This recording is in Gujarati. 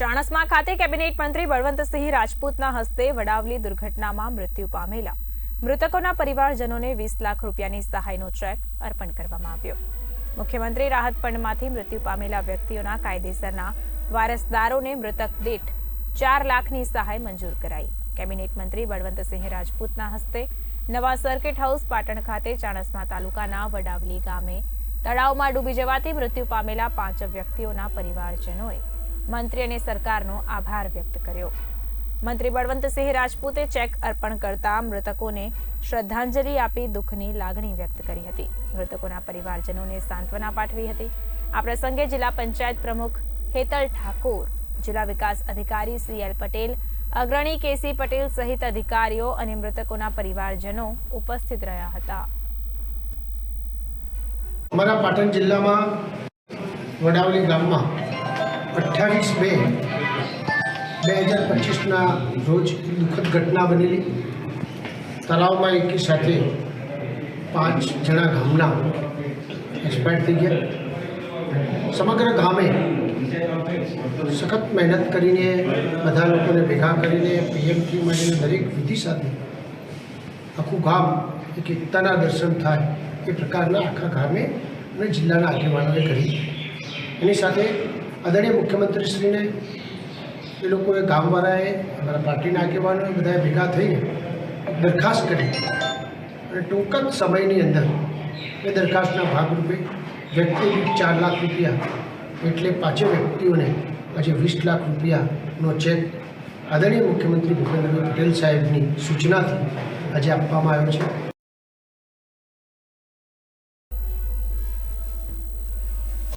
ચાણસ્મા ખાતે કેબિનેટ મંત્રી બળવંતસિંહ રાજપૂતના હસ્તે વડાવલી દુર્ઘટનામાં મૃત્યુ પામેલા. મૃતકોના પરિવારજનોને વીસ લાખ રૂપિયાની સહાયનો ચેક અર્પણ કરવામાં આવ્યો. મુખ્યમંત્રી રાહત ફંડમાંથી મૃત્યુ પામેલા વ્યક્તિઓના કાયદેસરના વારસદારોને મૃતક દીઠ ચાર લાખની સહાય મંજૂર કરાઈ. કેબિનેટ મંત્રી બળવંતસિંહ રાજપૂતના હસ્તે નવા સર્કિટ હાઉસ પાટણ ખાતે ચાણસમા તાલુકાના વડાવલી ગામે તળાવમાં ડૂબી જવાથી મૃત્યુ પામેલા પાંચ વ્યક્તિઓના પરિવારજનોએ મંત્રી અને સરકારનો આભાર વ્યક્ત કર્યો. મંત્રી બળવંતસિંહ રાજપૂતે ચેક અર્પણ કરતા મૃતકોને શ્રદ્ધાંજલિ આપી દુઃખની લાગણી વ્યક્ત કરી હતી. મૃતકોના પરિવારજનોને સાંત્વના પાઠવી હતી. આ પ્રસંગે જિલ્લા પંચાયત પ્રમુખ હેતલ ઠાકોર, જિલ્લા વિકાસ અધિકારી સી એલ પટેલ, અગ્રણી કેસી પટેલ સહિત અધિકારીઓ અને મૃતકોના પરિવારજનો ઉપસ્થિત રહ્યા હતા. અમારા પાટણ જિલ્લામાં વડાવલી ગામમાં અઠ્ઠાવીસ બે બે હજાર પચીસના રોજ દુઃખદ ઘટના બનેલી તળાવમાં એકી સાથે પાંચ જણા ગામના એક્સપાયર થઈ ગયા સમગ્ર ગામે સખત મહેનત કરીને બધા લોકોને ભેગા કરીને પીએમથી મળીને દરેક વિધિ સાથે આખું ગામ એક એકતાના દર્શન થાય એ પ્રકારના આખા ગામે અને જિલ્લાના આગેવાનોએ કરી એની સાથે આદરણીય મુખ્યમંત્રીશ્રીને એ લોકોએ ગામવાળાએ અમારા પાર્ટીના આગેવાનોએ બધાએ ભેગા થઈને દરખાસ્ત કરી. અને ટૂંક જ સમયની અંદર એ દરખાસ્તના ભાગરૂપે વ્યક્તિ દીઠ ચાર લાખ રૂપિયા એટલે પાંચે વ્યક્તિઓને આજે વીસ લાખ રૂપિયાનો ચેક આદરણીય મુખ્યમંત્રી ભૂપેન્દ્રભાઈ પટેલ સાહેબની સૂચનાથી આજે આપવામાં આવ્યો છે.